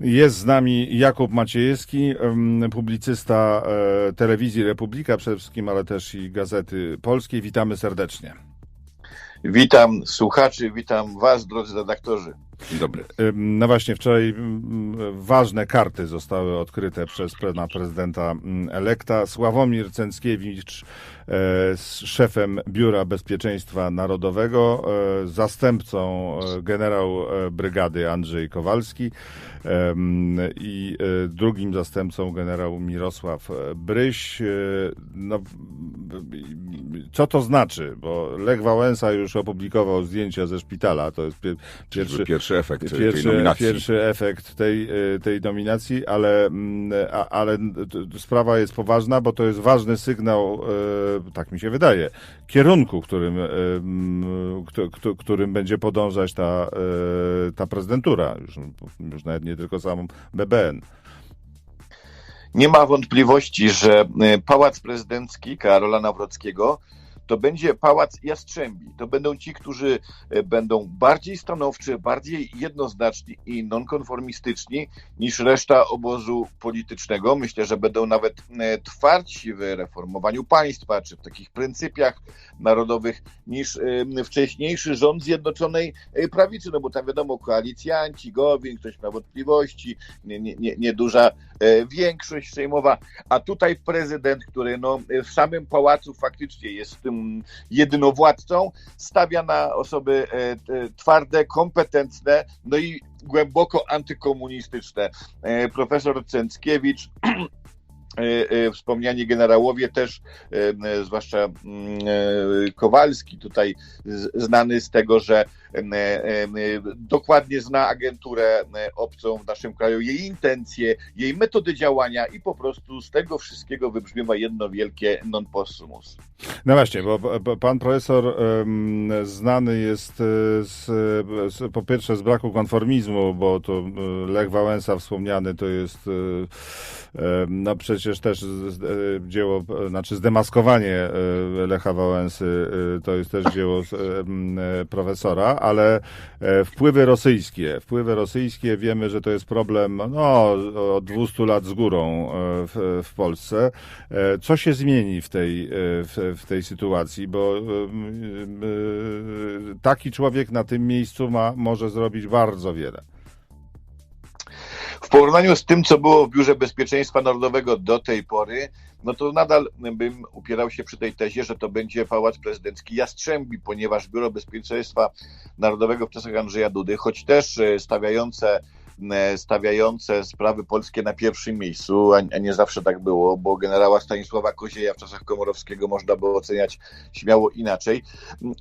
Jest z nami Jakub Maciejewski, publicysta e, telewizji Republika przede wszystkim, ale też i Gazety Polskiej. Witamy serdecznie. Witam słuchaczy, witam Was, drodzy redaktorzy. Dzień dobry. No właśnie, wczoraj ważne karty zostały odkryte przez pana prezydenta elekta. Sławomir Cęckiewicz, e, szefem Biura Bezpieczeństwa Narodowego, zastępcą generał brygady Andrzej Kowalski i drugim zastępcą generał Mirosław Bryś. No, co to znaczy? Bo Lech Wałęsa już opublikował zdjęcia ze szpitala. To jest pierwszy, pierwszy efekt pierwszy, tej nominacji. Pierwszy efekt tej, e, tej nominacji, ale, mm, ale sprawa jest poważna, bo to jest ważny sygnał, e, tak mi się wydaje, kierunku, którym, e, którym będzie podążać ta, ta prezydentura. Już, już nawet nie tylko samą BBN. Nie ma wątpliwości, że Pałac Prezydencki Karola Nawrockiego to będzie pałac Jastrzębi. To będą ci, którzy e, będą bardziej stanowczy, bardziej jednoznaczni i nonkonformistyczni niż reszta obozu politycznego. Myślę, że będą nawet e, twardsi w reformowaniu państwa, czy w takich pryncypiach narodowych niż e, wcześniejszy rząd Zjednoczonej Prawicy, no bo tam wiadomo, koalicjanci, Gowin, ktoś ma wątpliwości, nieduża nie, nie, większość sejmowa, a tutaj prezydent, który no, w samym pałacu faktycznie jest tym jedynowładcą, stawia na osoby e, twarde, kompetentne, no i głęboko antykomunistyczne. E, profesor Cęckiewicz e, wspomniani generałowie też, zwłaszcza mm, Kowalski tutaj znany z tego, że dokładnie zna agenturę obcą w naszym kraju, jej intencje, jej metody działania i po prostu z tego wszystkiego wybrzmiewa jedno wielkie non possumus. No właśnie, bo pan profesor znany jest e, z, z, po pierwsze z braku konformizmu, bo to e, Lech Wałęsa wspomniany to jest no przecież też dzieło, znaczy zdemaskowanie Lecha Wałęsy to jest też dzieło profesora, ale e, wpływy rosyjskie, wpływy rosyjskie wiemy, że to jest problem no, od 200 lat z górą e, w, w Polsce. E, co się zmieni w tej, w, w tej sytuacji, bo taki człowiek na tym miejscu ma, może zrobić bardzo wiele. W porównaniu z tym, co było w Biurze Bezpieczeństwa Narodowego do tej pory, no to nadal bym upierał się przy tej tezie, że to będzie Pałac Prezydencki Jastrzębi, ponieważ Biuro Bezpieczeństwa Narodowego w czasach Andrzeja Dudy, choć też e, stawiające stawiające sprawy polskie na pierwszym miejscu, a nie zawsze tak było, bo generała Stanisława Kozieja w czasach Komorowskiego można było oceniać śmiało inaczej,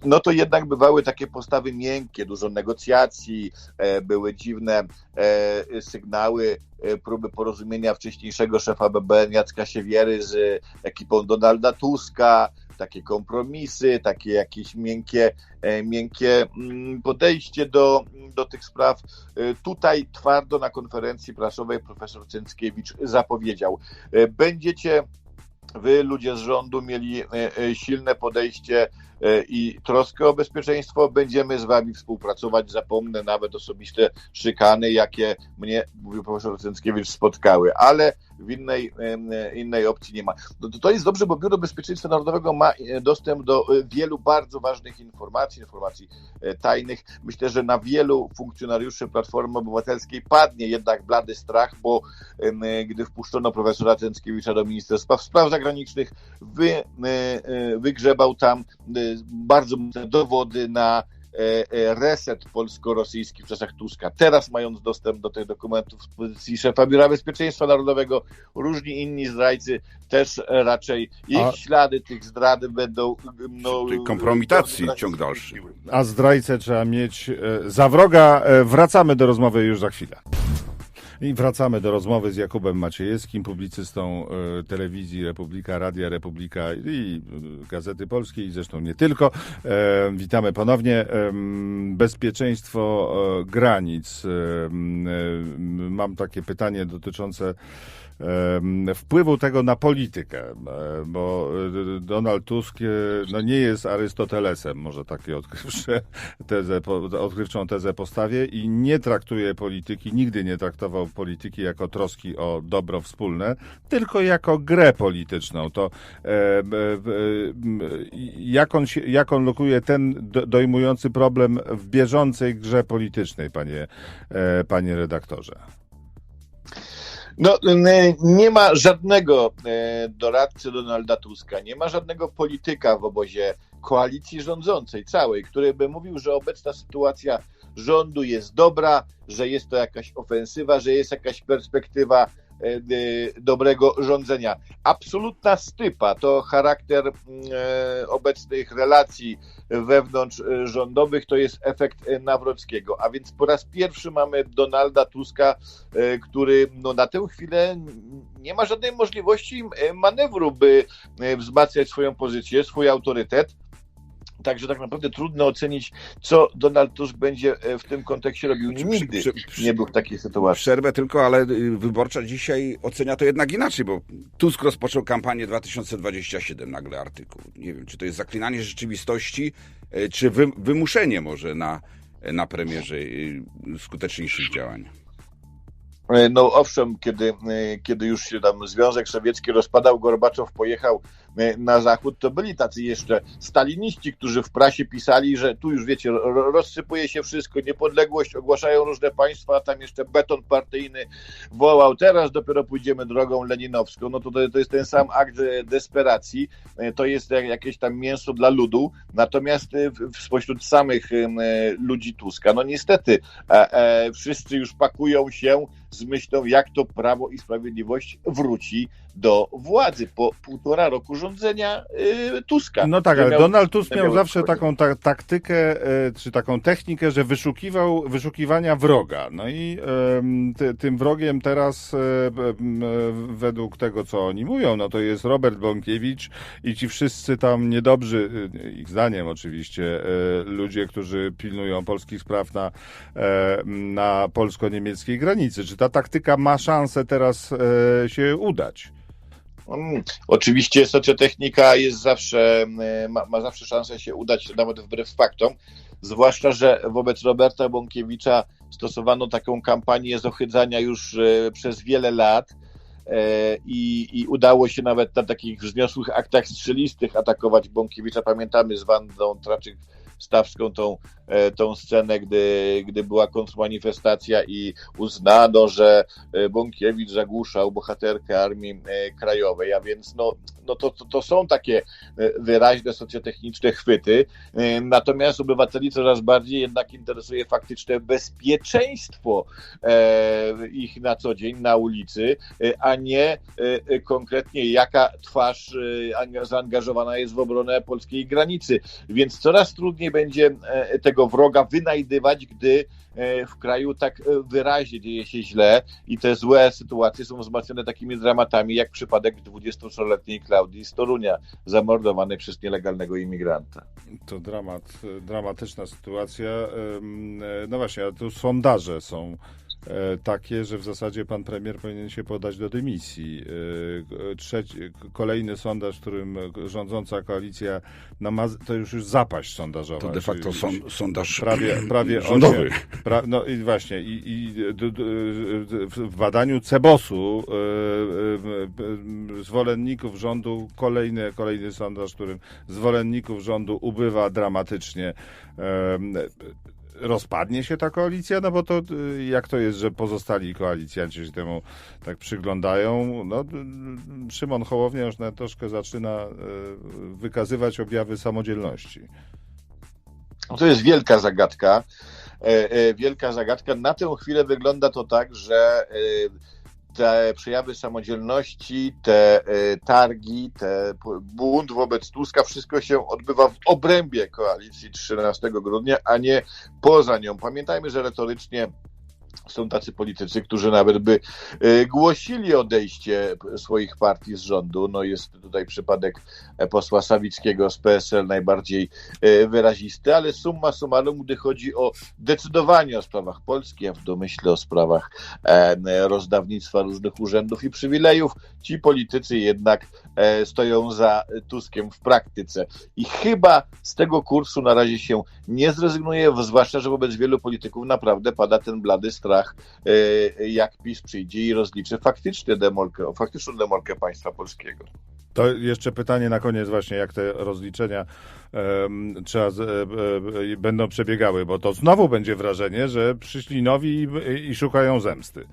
no to jednak bywały takie postawy miękkie, dużo negocjacji, e, były dziwne e, sygnały, próby porozumienia wcześniejszego szefa BBN Jacka Siewiery z ekipą Donalda Tuska, takie kompromisy, takie jakieś miękkie, e, miękkie mm, podejście do, do tych spraw. E, tutaj twardo na konferencji prasowej profesor Cęckiewicz zapowiedział, e, będziecie wy, ludzie z rządu, mieli silne podejście i troskę o bezpieczeństwo, będziemy z wami współpracować. Zapomnę nawet osobiste szykany, jakie mnie, mówił profesor Cęckiewicz, spotkały, ale w innej, innej opcji nie ma. No to, jest dobrze, bo Biuro Bezpieczeństwa Narodowego ma e, dostęp do e, wielu bardzo ważnych informacji, informacji tajnych. Myślę, że na wielu funkcjonariuszy Platformy Obywatelskiej padnie jednak blady strach, bo gdy wpuszczono profesora Cęckiewicza do Ministerstwa Spraw Zagranicznych, wy, wygrzebał tam bardzo dowody na e, e, reset polsko-rosyjski w czasach Tuska. Teraz mając dostęp do tych dokumentów z pozycji szefa Biura Bezpieczeństwa Narodowego, różni inni zdrajcy też raczej ich A... ślady tych zdrad będą... No, Tej kompromitacji ciąg dalszy. A zdrajcę trzeba mieć e, za wroga. Wracamy do rozmowy już za chwilę. I wracamy do rozmowy z Jakubem Maciejewskim, publicystą e, telewizji Republika, Radia Republika i e, Gazety Polskiej, zresztą nie tylko. E, witamy ponownie. Bezpieczeństwo granic. Mam takie pytanie dotyczące wpływu tego na politykę, bo Donald Tusk no nie jest Arystotelesem, może takie odkrywcze tezę, odkrywczą tezę postawię i nie traktuje polityki, nigdy nie traktował polityki jako troski o dobro wspólne, tylko jako grę polityczną. To e, e, jak, on się, jak on lokuje ten dojmujący problem w bieżącej grze politycznej, panie, e, panie redaktorze? No, nie ma żadnego e, doradcy Donalda Tuska, nie ma żadnego polityka w obozie koalicji rządzącej całej, który by mówił, że obecna sytuacja rządu jest dobra, że jest to jakaś ofensywa, że jest jakaś perspektywa dobrego rządzenia. Absolutna stypa to charakter e, obecnych relacji wewnątrz rządowych, to jest efekt Nawrockiego. A więc po raz pierwszy mamy Donalda Tuska, który no, na tę chwilę nie ma żadnej możliwości manewru, by wzmacniać swoją pozycję, swój autorytet. Także tak naprawdę trudno ocenić, co Donald Tusk będzie e, w tym kontekście robił. Nigdy przy, przy, nie był w takiej sytuacji. Przerwę tylko, ale y, wyborcza dzisiaj ocenia to jednak inaczej, bo Tusk rozpoczął kampanię 2027, nagle artykuł. Nie wiem, czy to jest zaklinanie rzeczywistości, e, czy wy, wymuszenie może na, na premierze y, skuteczniejszych działań. E, no owszem, kiedy, kiedy już się tam Związek Sowiecki rozpadał, Gorbaczow pojechał E, na zachód, to byli tacy jeszcze staliniści, którzy w prasie pisali, że tu już wiecie, rozsypuje się wszystko, niepodległość, ogłaszają różne państwa, a tam jeszcze beton partyjny wołał, teraz dopiero pójdziemy drogą leninowską. No to, to jest ten sam akt desperacji, e, to jest jakieś tam mięso dla ludu, natomiast e, spośród samych ludzi Tuska, no niestety wszyscy już pakują się z myślą, jak to Prawo i Sprawiedliwość wróci do władzy po półtora roku rządzenia y, Tuska. No tak, ale miał, Donald Tusk miał zawsze taką ta, taktykę, y, czy taką technikę, że wyszukiwał wyszukiwania wroga. No i y, tym wrogiem teraz y, według tego, co oni mówią, no to jest Robert Bąkiewicz i ci wszyscy tam niedobrzy, y, ich zdaniem oczywiście, y, ludzie, którzy pilnują polskich spraw na, na polsko-niemieckiej granicy. Czy ta taktyka ma szansę teraz się udać? Hmm, oczywiście socjotechnika jest zawsze, e, ma, ma, zawsze szansę się udać nawet wbrew faktom, zwłaszcza, że wobec Roberta Bąkiewicza stosowano taką kampanię zohydzania już e, przez wiele lat e, i, i udało się nawet na takich wzniosłych aktach strzelistych atakować Bąkiewicza. Pamiętamy z Wandą Traczyk Stawską tą, tą scenę, gdy, gdy była kontrmanifestacja i uznano, że e, Bąkiewicz zagłuszał bohaterkę Armii e, Krajowej, a więc no, no to, to, to są takie wyraźne socjotechniczne chwyty, natomiast obywateli coraz bardziej jednak interesuje faktyczne bezpieczeństwo ich na co dzień na ulicy, a nie konkretnie jaka twarz zaangażowana jest w obronę polskiej granicy. Więc coraz trudniej będzie e, tego wroga wynajdywać, gdy e, w kraju tak e, wyraźnie dzieje się źle i te złe sytuacje są wzmacniane takimi dramatami, jak przypadek 23-letniej Klaudii z Torunia, zamordowanej przez nielegalnego imigranta. To dramat, dramatyczna sytuacja. No właśnie, a tu sondaże są E, takie, że w zasadzie pan premier powinien się podać do dymisji. E, trzeci, kolejny sondaż, w którym rządząca koalicja no ma, to już już zapaść sondażowa. To de facto son, sondaż prawie, prawie rządowy. pra, no i właśnie, i, i d, d, w badaniu Cebosu e, zwolenników rządu kolejny, kolejny sondaż, w którym zwolenników rządu ubywa dramatycznie rozpadnie się ta koalicja? No bo to y, jak to jest, że pozostali koalicjanci się temu tak przyglądają? No, Szymon Hołownia już na troszkę zaczyna y, wykazywać objawy samodzielności. To jest wielka zagadka. E, e, wielka zagadka. Na tę chwilę wygląda to tak, że te przejawy samodzielności, te e, targi, te bunt wobec Tuska, wszystko się odbywa w obrębie koalicji 13 grudnia, a nie poza nią. Pamiętajmy, że retorycznie są tacy politycy, którzy nawet by e, głosili odejście swoich partii z rządu. No jest tutaj przypadek e, posła Sawickiego z PSL najbardziej e, wyrazisty, ale summa summarum, gdy chodzi o decydowanie o sprawach Polski, a w domyśle o sprawach rozdawnictwa różnych urzędów i przywilejów, ci politycy jednak stoją za Tuskiem w praktyce. I chyba z tego kursu na razie się nie zrezygnuje, zwłaszcza, że wobec wielu polityków naprawdę pada ten blady strach strach, e, jak PiS przyjdzie i rozliczy faktyczny demolkę, faktyczną demolkę państwa polskiego. To jeszcze pytanie na koniec właśnie, jak te rozliczenia em, trzeba, e, e, będą przebiegały, bo to znowu będzie wrażenie, że przyszli nowi i, i szukają zemsty.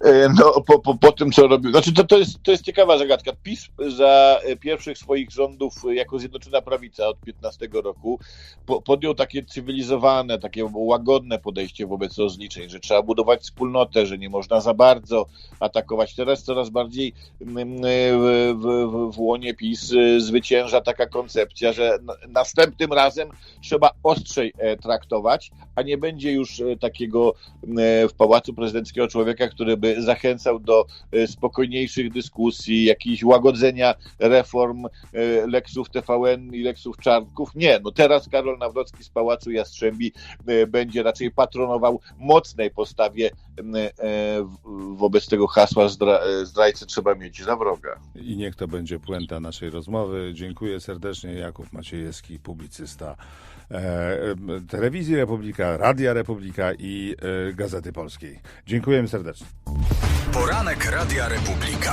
E, No, po, po, po tym, co robił. Znaczy, to, to, jest, to jest ciekawa zagadka. PiS za pierwszych swoich rządów jako Zjednoczona Prawica od 15 roku po, podjął takie cywilizowane, takie łagodne podejście wobec rozliczeń, że trzeba budować wspólnotę, że nie można za bardzo atakować. Teraz coraz bardziej mm, e, w, w, w łonie PiS e, zwycięża taka koncepcja, że następnym razem trzeba ostrzej e, traktować, a nie będzie już e, takiego w Pałacu Prezydenckiego człowieka, który zachęcał do e, spokojniejszych dyskusji, jakichś łagodzenia reform e, Leksów TVN i Leksów Czarnków. Nie, no teraz Karol Nawrocki z Pałacu Jastrzębi e, będzie raczej patronował mocnej postawie wobec tego hasła zdra, zdrajcy trzeba mieć za wroga. I niech to będzie puenta naszej rozmowy. Dziękuję serdecznie. Jakub Maciejewski, publicysta Telewizji Republika, Radia Republika i e, Gazety Polskiej. Dziękujemy serdecznie. Poranek Radia Republika.